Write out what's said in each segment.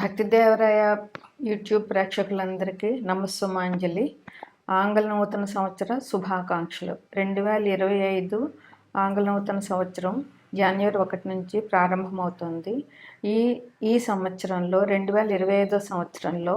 భక్తిదేవరాయ YouTube ప్రేక్షకులందరికీ నమస్సుమాంజలి. ఆంగ్ల నూతన సంవత్సర శుభాకాంక్షలు. రెండు వేల ఇరవై ఐదు ఆంగ్ల నూతన సంవత్సరం జనవరి ఒకటి నుంచి ప్రారంభమవుతుంది. ఈ ఈ సంవత్సరంలో రెండు వేల ఇరవై ఐదో సంవత్సరంలో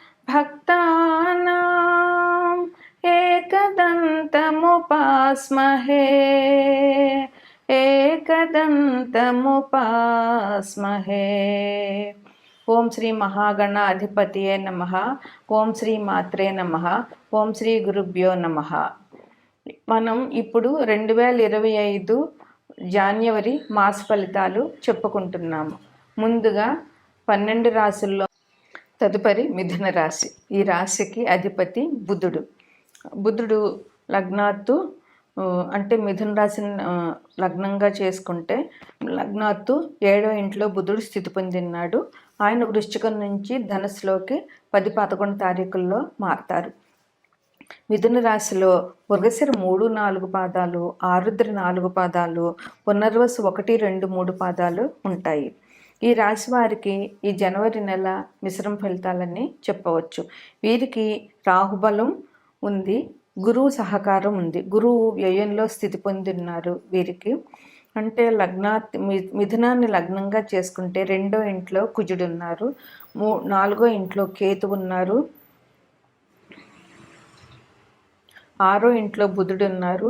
భక్తానాం ఏకదంతముపాస్మహే ఏకదంతముపాస్మహే ఓం శ్రీ మహాగణ అధిపతియే నమ ఓం శ్రీ మాత్రే నమ ఓం శ్రీ గురుభ్యో నమ మనం ఇప్పుడు రెండు వేల ఇరవై ఐదు జాన్యవరి మాస ఫలితాలు చెప్పుకుంటున్నాము. ముందుగా పన్నెండు రాసుల్లో తదుపరి మిథున రాశి. ఈ రాశికి అధిపతి బుధుడు. బుధుడు లగ్నాత్తు అంటే మిథున రాశిని లగ్నంగా చేసుకుంటే లగ్నాత్తు ఏడో ఇంట్లో బుధుడు స్థితి పొందినాడు. ఆయన వృశ్చికం నుంచి ధనుసులోకి పది పదకొండు తారీఖుల్లో మారతారు. మిథున రాశిలో మృగశిర మూడు నాలుగు పాదాలు ఆరుద్ర నాలుగు పాదాలు పునర్వసు ఒకటి రెండు మూడు పాదాలు ఉంటాయి. ఈ రాశి వారికి ఈ జనవరి నెల మిశ్రమ ఫలితాలని చెప్పవచ్చు. వీరికి రాహుబలం ఉంది గురువు సహకారం ఉంది. గురువు వ్యయంలో స్థితి పొందిన్నారు వీరికి. అంటే లగ్నా మిథునాన్ని లగ్నంగా చేసుకుంటే రెండో ఇంట్లో కుజుడు ఉన్నారు. మూ నాలుగో ఇంట్లో కేతు ఉన్నారు. ఆరో ఇంట్లో బుధుడు ఉన్నారు.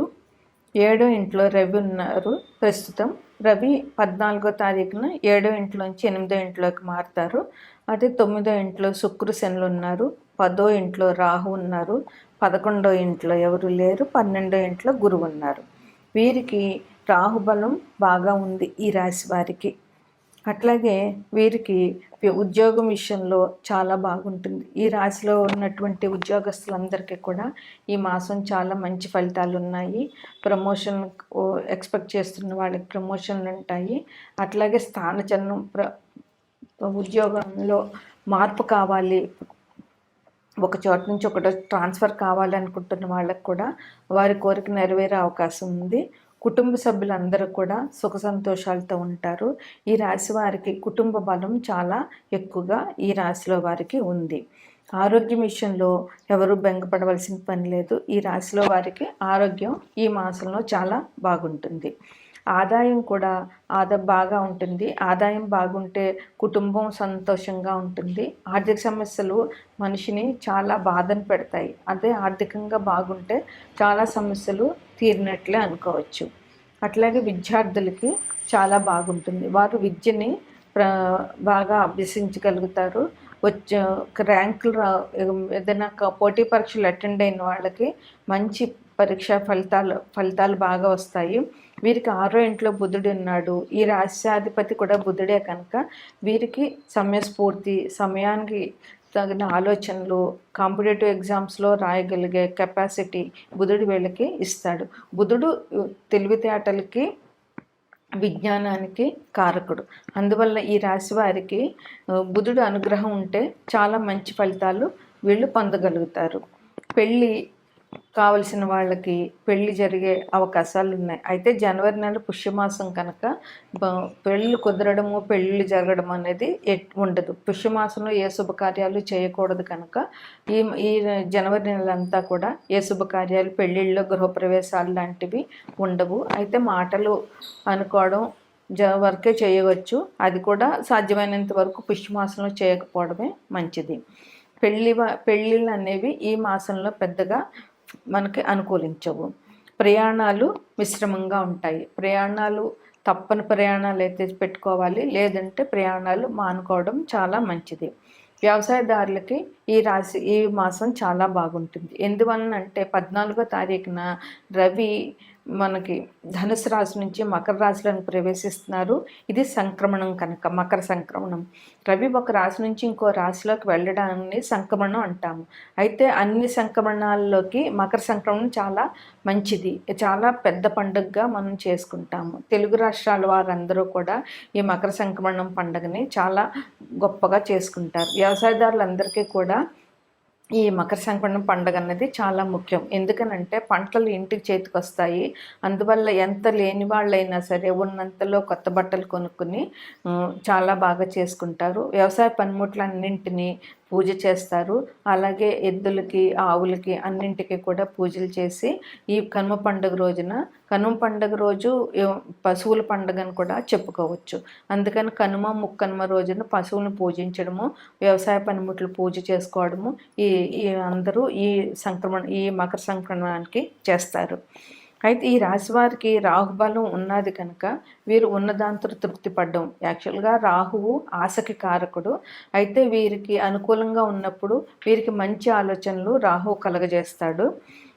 ఏడో ఇంట్లో రవి ఉన్నారు. ప్రస్తుతం రవి పద్నాలుగో తారీఖున ఏడో ఇంట్లోంచి ఎనిమిదో ఇంట్లోకి మారుతారు. అదే తొమ్మిదో ఇంట్లో శుక్రు శనులు ఉన్నారు. పదో ఇంట్లో రాహు ఉన్నారు. పదకొండో ఇంట్లో ఎవరు లేరు. పన్నెండో ఇంట్లో గురువు ఉన్నారు. వీరికి రాహుబలం బాగా ఉంది ఈ రాశి వారికి. అట్లాగే వీరికి ఉద్యోగం విషయంలో చాలా బాగుంటుంది. ఈ రాశిలో ఉన్నటువంటి ఉద్యోగస్తులందరికీ కూడా ఈ మాసం చాలా మంచి ఫలితాలు ఉన్నాయి ప్రమోషన్ ఎక్స్పెక్ట్ చేస్తున్న వాళ్ళకి ప్రమోషన్లు ఉంటాయి. అట్లాగే స్థానచలనం ప్ర ఉద్యోగంలో మార్పు కావాలి. ఒక చోట నుంచి ఒకటో ట్రాన్స్ఫర్ కావాలనుకుంటున్న వాళ్ళకు కూడా వారి కోరిక నెరవేరే అవకాశం ఉంది. కుటుంబ సభ్యులందరూ కూడా సుఖ సంతోషాలతో ఉంటారు. ఈ రాశి వారికి కుటుంబ బలం చాలా ఎక్కువగా ఈ రాశిలో వారికి ఉంది. ఆరోగ్యం విషయంలో ఎవరు బెంగపడవలసిన పని లేదు. ఈ రాశిలో వారికి ఆరోగ్యం ఈ మాసంలో చాలా బాగుంటుంది. ఆదాయం కూడా ఆదా బాగా ఉంటుంది. ఆదాయం బాగుంటే కుటుంబం సంతోషంగా ఉంటుంది. ఆర్థిక సమస్యలు మనిషిని చాలా బాధను పెడతాయి. అదే ఆర్థికంగా బాగుంటే చాలా సమస్యలు తీరినట్లే అనుకోవచ్చు. అట్లాగే విద్యార్థులకి చాలా బాగుంటుంది. వారు విద్యని ప్ర బాగా అభ్యసించగలుగుతారు. వచ్చే ర్యాంకులు రా ఏదైనా పోటీ పరీక్షలు అటెండ్ అయిన వాళ్ళకి మంచి పరీక్ష ఫలితాలు ఫలితాలు బాగా వస్తాయి. వీరికి ఆరో ఇంట్లో బుధుడు ఉన్నాడు. ఈ రాష్ట్రాధిపతి కూడా బుధుడే కనుక వీరికి సమయస్ఫూర్తి సమయానికి తగిన ఆలోచనలు కాంపిటేటివ్ ఎగ్జామ్స్లో రాయగలిగే కెపాసిటీ బుధుడు వీళ్ళకి ఇస్తాడు. బుధుడు తెలివితేటలకి విజ్ఞానానికి కారకుడు. అందువల్ల ఈ రాశి వారికి బుధుడు అనుగ్రహం ఉంటే చాలా మంచి ఫలితాలు వీళ్ళు పొందగలుగుతారు. పెళ్ళి కావలసిన వాళ్ళకి పెళ్ళి జరిగే అవకాశాలు ఉన్నాయి అయితే జనవరి నెల పుష్యమాసం కనుక పెళ్ళిళ్ళు పెళ్ళి కుదరడము పెళ్ళిళ్ళు జరగడం అనేది ఎట్- ఉండదు. పుష్యమాసంలో ఏ శుభకార్యాలు చేయకూడదు కనుక ఈ ఈ జనవరి నెలంతా కూడా ఏ శుభకార్యాలు పెళ్ళిళ్ళు గృహప్రవేశాలు లాంటివి ఉండవు. అయితే మాటలు అనుకోవడం జ వరకే చేయవచ్చు. అది కూడా సాధ్యమైనంత వరకు పుష్యమాసంలో చేయకపోవడమే మంచిది. పెళ్ళి పెళ్ళిళ్ళు అనేవి ఈ మాసంలో పెద్దగా మనకి అనుకూలించవు. ప్రయాణాలు మిశ్రమంగా ఉంటాయి. ప్రయాణాలు తప్పని ప్రయాణాలు అయితే పెట్టుకోవాలి. లేదంటే ప్రయాణాలు మానుకోవడం చాలా మంచిది. వ్యవసాయదారులకి ఈ రాశి ఈ మాసం చాలా బాగుంటుంది. ఎందువలన అంటే పద్నాలుగో తారీఖున రవి మనకి ధనుసు రాశి నుంచి మకర రాశిలోకి ప్రవేశిస్తున్నారు. ఇది సంక్రమణం కనుక మకర సంక్రమణం. రవి ఒక రాశి నుంచి ఇంకో రాశిలోకి వెళ్ళడాన్ని సంక్రమణం అంటాము. అయితే అన్ని సంక్రమణాల్లోకి మకర సంక్రమణం చాలా మంచిది. చాలా పెద్ద పండుగగా మనం చేసుకుంటాము. తెలుగు రాష్ట్రాల వారందరూ కూడా ఈ మకర సంక్రమణం పండుగని చాలా గొప్పగా చేసుకుంటారు. వ్యవసాయదారులందరికీ కూడా ఈ మకర సంక్రమణ పండుగ అన్నది చాలా ముఖ్యం. ఎందుకనంటే పంటలు ఇంటికి చేతికి వస్తాయి అందువల్ల ఎంత లేని వాళ్ళైనా సరే ఉన్నంతలో కొత్త బట్టలు కొనుక్కుని చాలా బాగా చేసుకుంటారు. వ్యవసాయ పనిముట్లన్నింటినీ పూజ చేస్తారు. అలాగే ఎద్దులకి ఆవులకి అన్నింటికి కూడా పూజలు చేసి ఈ కనుమ పండుగ రోజున కనుమ పండుగ రోజు పశువుల పండుగను కూడా చెప్పుకోవచ్చు. అందుకని కనుమ ముక్కనుమ రోజున పశువులను పూజించడము వ్యవసాయ పనిముట్లు పూజ చేసుకోవడము ఈ ఈ అందరూ ఈ సంక్రమణ ఈ మకర సంక్రమణానికి చేస్తారు. అయితే ఈ రాశి వారికి రాహుబలం ఉన్నది కనుక వీరు ఉన్నదాంతో తృప్తి పడ్డం. యాక్చువల్గా రాహువు ఆశకి కారకుడు. అయితే వీరికి అనుకూలంగా ఉన్నప్పుడు వీరికి మంచి ఆలోచనలు రాహువు కలగజేస్తాడు.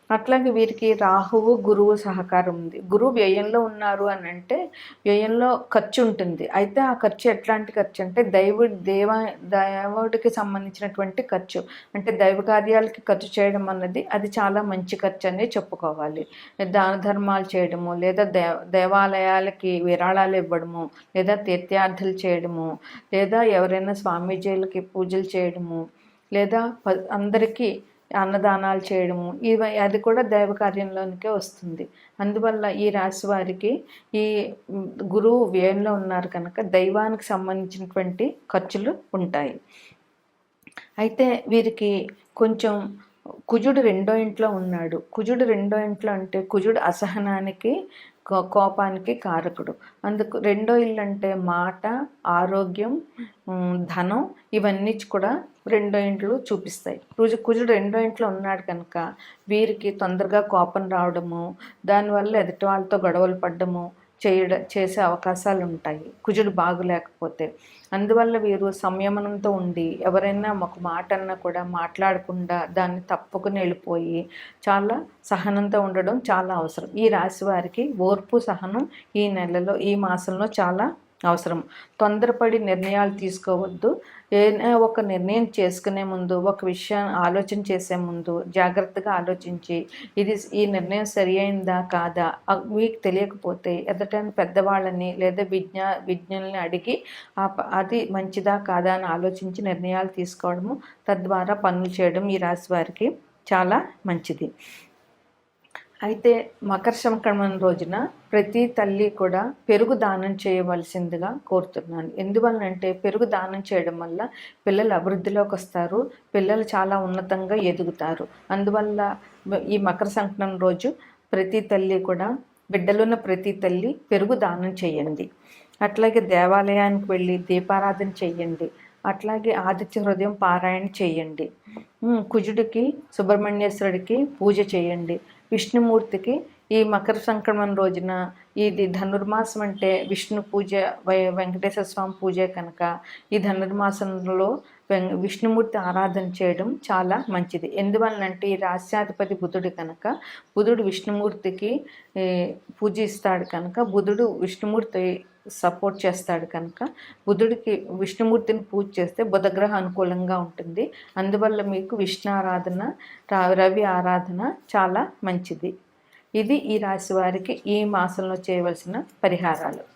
అట్లాగే వీరికి రాహువు గురువు సహకారం ఉంది. గురువు వ్యయంలో ఉన్నారు అని అంటే వ్యయంలో ఖర్చు ఉంటుంది. అయితే ఆ ఖర్చు ఎట్లాంటి ఖర్చు అంటే దైవ దేవ దేవుడికి సంబంధించినటువంటి ఖర్చు. అంటే దైవ కార్యాలకి ఖర్చు చేయడం అన్నది అది చాలా మంచి ఖర్చు అనేది చెప్పుకోవాలి. దాన ధర్మాలు చేయడము లేదా దేవ దేవాలయాలకి విరాళాలు ఇవ్వడము లేదా తీర్థయార్థులు చేయడము లేదా ఎవరైనా స్వామీజీలకి పూజలు చేయడము లేదా అందరికీ అన్నదానాలు చేయడము ఇవి అది కూడా దైవ కార్యంలోనికే వస్తుంది. అందువల్ల ఈ రాశి వారికి ఈ గురువు వ్యయంలో ఉన్నారు కనుక దైవానికి సంబంధించినటువంటి ఖర్చులు ఉంటాయి. అయితే వీరికి కొంచెం కుజుడు రెండో ఇంట్లో ఉన్నాడు. కుజుడు రెండో ఇంట్లో అంటే కుజుడు అసహనానికి కోపానికి కారకుడు. అందుకు రెండో ఇల్లు అంటే మాట ఆరోగ్యం ధనం ఇవన్నీ కూడా రెండో ఇంట్లో చూపిస్తాయి. కుజు కుజుడు రెండో ఇంట్లో ఉన్నాడు కనుక వీరికి తొందరగా కోపం రావడము దానివల్ల ఎదుటి వాళ్ళతో గొడవలు పడ్డము చేయడం చేసే అవకాశాలు ఉంటాయి. కుజుడు బాగులేకపోతే. అందువల్ల వీరు సంయమనంతో ఉండి ఎవరైనా ఒక మాట అన్నా కూడా మాట్లాడకుండా దాన్ని తప్పుకుని వెళ్ళిపోయి చాలా సహనంతో ఉండడం చాలా అవసరం. ఈ రాశి వారికి ఓర్పు సహనం ఈ నెలలో ఈ మాసంలో చాలా అవసరం. తొందరపడి నిర్ణయాలు తీసుకోవద్దు. ఏదైనా ఒక నిర్ణయం చేసుకునే ముందు ఒక విషయాన్ని ఆలోచన చేసే ముందు జాగ్రత్తగా ఆలోచించి ఇది ఈ నిర్ణయం సరి అయిందా కాదా? మీకు తెలియకపోతే ఎదటని పెద్దవాళ్ళని లేదా విజ్ఞా విజ్ఞుల్ని అడిగి అది మంచిదా కాదా అని ఆలోచించి నిర్ణయాలు తీసుకోవడము తద్వారా పనులు చేయడం ఈ రాశి వారికి చాలా మంచిది. అయితే మకర సంక్రమణ రోజున ప్రతి తల్లి కూడా పెరుగు దానం చేయవలసిందిగా కోరుతున్నాను. ఎందువల్లంటే పెరుగు దానం చేయడం వల్ల పిల్లలు అభివృద్ధిలోకి వస్తారు పిల్లలు చాలా ఉన్నతంగా ఎదుగుతారు. అందువల్ల ఈ మకర సంక్రమణ రోజు ప్రతి తల్లి కూడా బిడ్డలున్న ప్రతి తల్లి పెరుగు దానం చేయండి. అట్లాగే దేవాలయానికి వెళ్ళి దీపారాధన చేయండి. అట్లాగే ఆదిత్య హృదయం పారాయణ చేయండి. కుజుడికి సుబ్రహ్మణ్యేశ్వరుడికి పూజ చేయండి. విష్ణుమూర్తికి ఈ మకర సంక్రమణ రోజున ఇది ధనుర్మాసం అంటే విష్ణు పూజ వెంకటేశ్వర స్వామి పూజ కనుక ఈ ధనుర్మాసంలో విష్ణుమూర్తి ఆరాధన చేయడం చాలా మంచిది. ఎందువల్లంటే ఈ రాశ్యాధిపతి బుధుడు కనుక బుధుడు విష్ణుమూర్తికి పూజిస్తాడు కనుక బుధుడు విష్ణుమూర్తి సపోర్ట్ చేస్తాడు కనుక బుధుడికి విష్ణుమూర్తిని పూజ చేస్తే బుధగ్రహ అనుకూలంగా ఉంటుంది. అందువల్ల మీకు విష్ణు ఆరాధన రవి ఆరాధన చాలా మంచిది. ఇది ఈ రాశి వారికి ఈ మాసంలో చేయవలసిన పరిహారాలు.